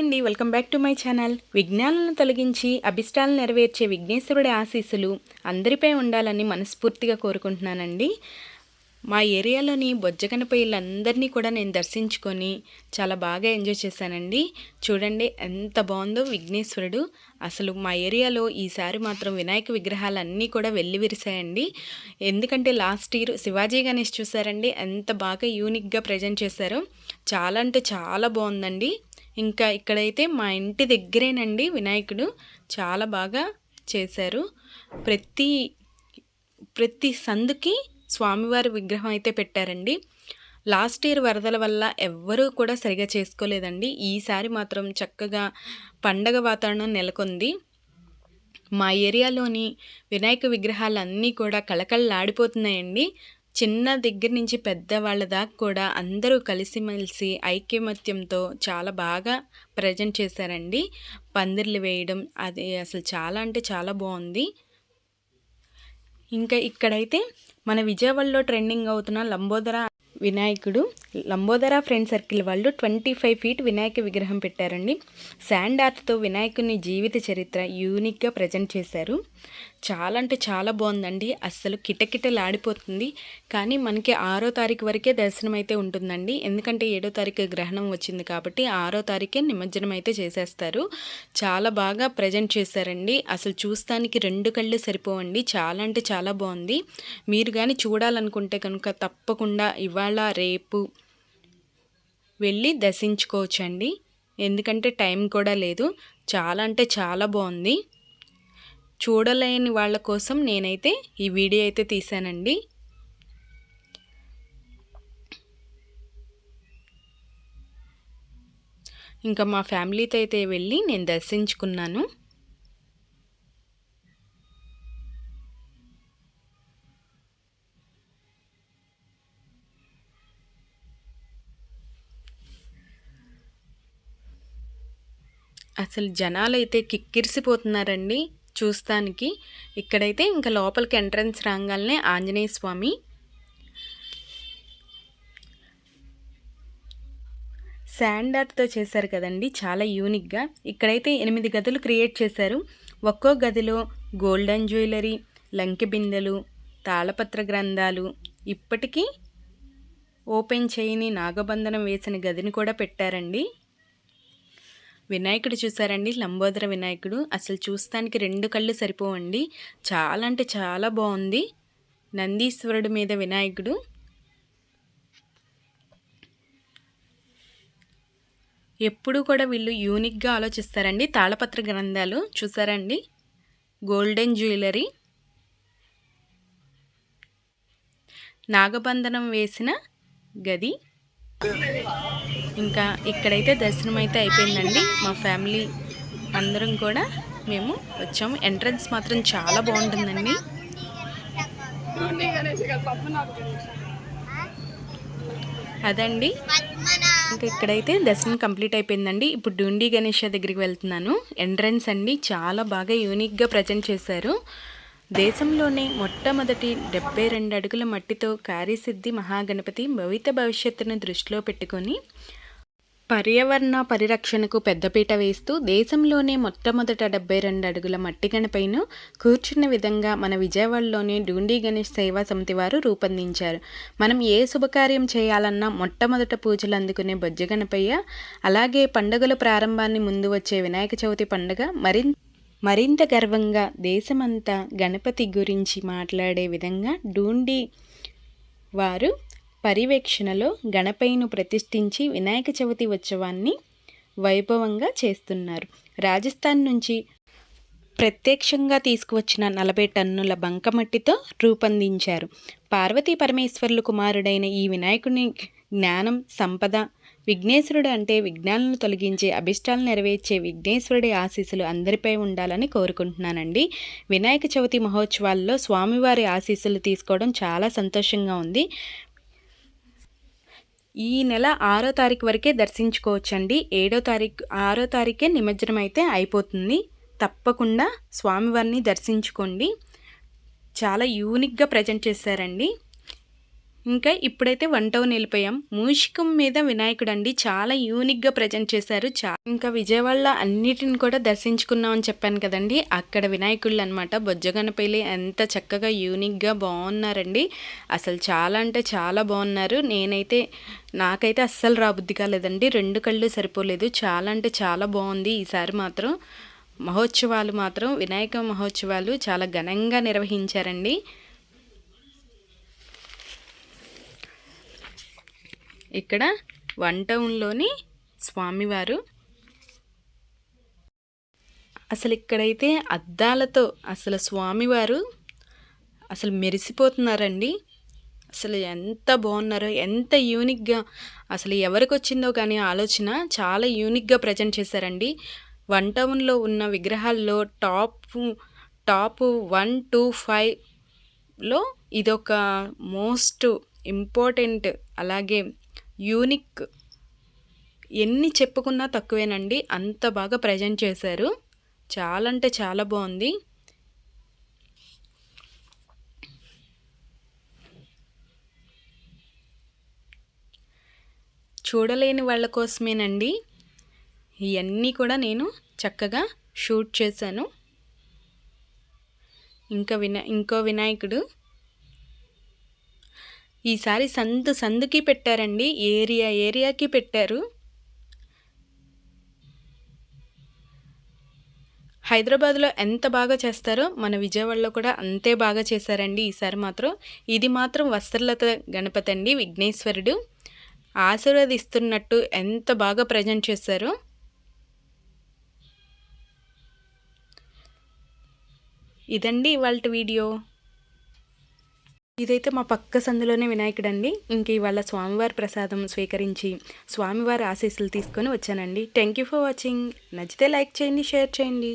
Hi అండి. Welcome back to my channel. విఘ్నాలను తొలగించి అభిష్టాలను నెరవేర్చే విఘ్నేశ్వరుడి ఆశీస్సులు అందరిపై ఉండాలని మనస్ఫూర్తిగా కోరుకుంటున్నానండి. మా ఏరియాలోని బొజ్జగనపయ్యలందరినీ కూడా నేను దర్శించుకొని చాలా బాగా ఎంజాయ్ చేశానండి. చూడండి ఎంత బాగుందో విఘ్నేశ్వరుడు. అసలు మా ఏరియాలో ఈసారి మాత్రం వినాయక విగ్రహాలన్నీ కూడా వెళ్ళి విరిశాయండి ఎందుకంటే లాస్ట్ ఇయర్ శివాజీ గణేష్ చూసారండి ఎంత బాగా యూనిక్గా ప్రజెంట్ చేశారో. చాలా అంటే చాలా బాగుందండి. ఇంకా ఇక్కడైతే మా ఇంటి దగ్గరేనండి వినాయకుడు. చాలా బాగా చేశారు. ప్రతి ప్రతి సందుకి స్వామివారి విగ్రహం అయితే పెట్టారండి. లాస్ట్ ఇయర్ వరదల వల్ల ఎవ్వరూ కూడా సరిగా చేసుకోలేదండి. ఈసారి మాత్రం చక్కగా పండగ వాతావరణం నెలకొంది. మా ఏరియాలోని వినాయక విగ్రహాలన్నీ కూడా కళకళలాడిపోతున్నాయండి. చిన్న దగ్గర నుంచి పెద్దవాళ్ళ దాకా కూడా అందరూ కలిసిమెలిసి ఐక్యమత్యంతో చాలా బాగా ప్రజెంట్ చేశారండి. పందిర్లు వేయడం అది అసలు చాలా అంటే చాలా బాగుంది. ఇంకా ఇక్కడైతే మన విజయవాడలో ట్రెండింగ్ అవుతున్న లంబోదర వినాయకుడు లంబోదర ఫ్రెండ్ సర్కిల్ వాళ్ళు ట్వంటీ ఫైవ్ ఫీట్ వినాయక విగ్రహం పెట్టారండి. శాండ్ ఆర్ట్తో వినాయకుని జీవిత చరిత్ర యూనిక్గా ప్రజెంట్ చేశారు. చాలా అంటే చాలా బాగుందండి. అస్సలు కిటకిటలాడిపోతుంది. కానీ మనకి ఆరో తారీఖు వరకే దర్శనం అయితే ఉంటుందండి. ఎందుకంటే ఏడో తారీఖు గ్రహణం వచ్చింది కాబట్టి ఆరో తారీఖే నిమజ్జనం అయితే చేసేస్తారు. చాలా బాగా ప్రజెంట్ చేశారండి. అసలు చూస్తానికి రెండు కళ్ళు సరిపోవండి. చాలా అంటే చాలా బాగుంది. మీరు కానీ చూడాలనుకుంటే కనుక తప్పకుండా ఇవాళ రేపు వెళ్ళి దర్శించుకోవచ్చండి. ఎందుకంటే టైం కూడా లేదు. చాలా అంటే చాలా బాగుంది. చూడలేని వాళ్ళ కోసం నేనైతే ఈ వీడియో అయితే తీశానండి. ఇంకా మా ఫ్యామిలీతో అయితే వెళ్ళి నేను దర్శించుకున్నాను. అసలు జనాలు అయితే కిక్కిరిసిపోతున్నారండి చూస్తానికి. ఇక్కడైతే ఇంకా లోపలికి ఎంట్రన్స్ రాగానే ఆంజనేయ స్వామి. శాండ్ ఆర్ట్తో చేశారు కదండి చాలా యూనిక్గా. ఇక్కడైతే ఎనిమిది గదులు క్రియేట్ చేశారు. ఒక్కో గదిలో గోల్డెన్ జ్యువెలరీ లంకె బిందెలు తాళపత్ర గ్రంథాలు ఇప్పటికీ ఓపెన్ చేయని నాగబంధనం వేసిన గదిని కూడా పెట్టారండి. వినాయకుడు చూసారండి. లంబోదర వినాయకుడు. అసలు చూస్తానికి రెండు కళ్ళు సరిపోవండి. చాలా అంటే చాలా బాగుంది. నందీశ్వరుడు మీద వినాయకుడు. ఎప్పుడు కూడా వీళ్ళు యూనిక్గా ఆలోచిస్తారండి. తాళపత్ర గ్రంథాలు చూసారండి. Golden jewellery. నాగబంధనం వేసిన గది. ఇంకా ఇక్కడైతే దర్శనం అయితే అయిపోయిందండి. మా ఫ్యామిలీ అందరం కూడా మేము వచ్చాము. ఎంట్రన్స్ మాత్రం చాలా బాగుంటుందండి. అదండి. ఇంకా ఇక్కడైతే దర్శనం కంప్లీట్ అయిపోయిందండి. ఇప్పుడు డుండి గణేష దగ్గరికి వెళ్తున్నాను. ఎంట్రన్స్ అండి చాలా బాగా యూనిక్గా ప్రజెంట్ చేశారు. దేశంలోనే మొట్టమొదటి డెబ్బై రెండు అడుగుల మట్టితో కార్యసిద్ధి మహాగణపతి భవిత భవిష్యత్తును దృష్టిలో పెట్టుకొని పర్యావరణ పరిరక్షణకు పెద్దపీట వేస్తూ దేశంలోనే మొట్టమొదట డెబ్బై రెండు అడుగుల మట్టి గణపైను కూర్చున్న విధంగా మన విజయవాడలోని డూండి గణేష్ సేవా సమితి వారు రూపొందించారు. మనం ఏ శుభకార్యం చేయాలన్నా మొట్టమొదట పూజలు అందుకునే బొజ్జ గణపయ్య అలాగే పండుగల ప్రారంభాన్ని ముందు వచ్చే వినాయక చవితి పండుగ మరింత మరింత గర్వంగా దేశమంతా గణపతి గురించి మాట్లాడే విధంగా డూండి వారు పర్యవేక్షణలో గణపయ్యను ప్రతిష్ఠించి వినాయక చవితి ఉత్సవాన్ని వైభవంగా చేస్తున్నారు. రాజస్థాన్ నుంచి ప్రత్యక్షంగా తీసుకువచ్చిన నలభై టన్నుల బంకమట్టితో రూపొందించారు. పార్వతీ పరమేశ్వర్లు కుమారుడైన ఈ వినాయకుని జ్ఞానం సంపద విఘ్నేశ్వరుడు అంటే విఘ్నాలను తొలగించే అభిష్టాలను నెరవేర్చే విఘ్నేశ్వరుడి ఆశీస్సులు అందరిపై ఉండాలని కోరుకుంటున్నానండి. వినాయక చవితి మహోత్సవాల్లో స్వామివారి ఆశీస్సులు తీసుకోవడం చాలా సంతోషంగా ఉంది. ఈ నెల ఆరో తారీఖు వరకే దర్శించుకోవచ్చండి. ఏడో తారీఖు ఆరో తారీఖే నిమజ్జనం అయితే అయిపోతుంది. తప్పకుండా స్వామివారిని దర్శించుకోండి. చాలా యూనిక్గా ప్రజెంట్ చేశారండి. ఇంకా ఇప్పుడైతే వన్ టౌన్ వెళ్ళిపోయాం మూషికం మీద వినాయకుడు అండి చాలా యూనిక్గా ప్రజెంట్ చేశారు. చా ఇంకా విజయవాడలో అన్నిటిని కూడా దర్శించుకున్నాం అని చెప్పాను కదండి. అక్కడ వినాయకుళ్ళు అనమాట బొజ్జగనపల్లి ఎంత చక్కగా యూనిక్గా బాగున్నారండి. అసలు చాలా అంటే చాలా బాగున్నారు. నేనైతే నాకైతే అస్సలు రాబుద్ది కాలేదండి. రెండు కళ్ళు సరిపోలేదు. చాలా అంటే చాలా బాగుంది ఈసారి మాత్రం. మహోత్సవాలు మాత్రం వినాయక మహోత్సవాలు చాలా ఘనంగా నిర్వహించారండి. ఇక్కడ వన్ టౌన్లోని స్వామివారు. అసలు ఇక్కడైతే అద్దాలతో అసలు స్వామివారు అసలు మెరిసిపోతున్నారండి. అసలు ఎంత బాగున్నారో ఎంత యూనిక్గా అసలు ఎవరికి వచ్చిందో కానీ ఆలోచన చాలా యూనిక్గా ప్రజెంట్ చేశారండి. వన్ టౌన్లో ఉన్న విగ్రహాల్లో టాప్ టాప్ వన్ టూ ఫైవ్లో ఇదొక మోస్ట్ ఇంపార్టెంట్ అలాగే యూనిక్. ఎన్ని చెప్పుకున్నా తక్కువేనండి. అంత బాగా ప్రజెంట్ చేశారు. చాలా అంటే చాలా బాగుంది. చూడలేని వాళ్ళ కోసమేనండి. ఇవన్నీ కూడా నేను చక్కగా షూట్ చేశాను. ఇంకా వినా ఇంకో వినాయకుడు. ఈసారి సందు సందుకి పెట్టారండి. ఏరియా ఏరియాకి పెట్టారు. హైదరాబాద్లో ఎంత బాగా చేస్తారో మన విజయవాడలో కూడా అంతే బాగా చేశారండి ఈసారి మాత్రం. ఇది మాత్రం వస్త్రలత గణపతి అండి విఘ్నేశ్వరుడు. ఆశీర్వదిస్తున్నట్టు ఎంత బాగా ప్రజెంట్ చేశారో. ఇదండి ఇవాళ వీడియో. ఇదైతే మా పక్క సందులోనే వినాయకుడు అండి ఇంక ఇవాళ స్వామివారి ప్రసాదం స్వీకరించి స్వామివారి ఆశీస్సులు తీసుకొని వచ్చానండి. థ్యాంక్ యూ ఫర్ వాచింగ్ నచ్చితే లైక్ చేయండి షేర్ చేయండి.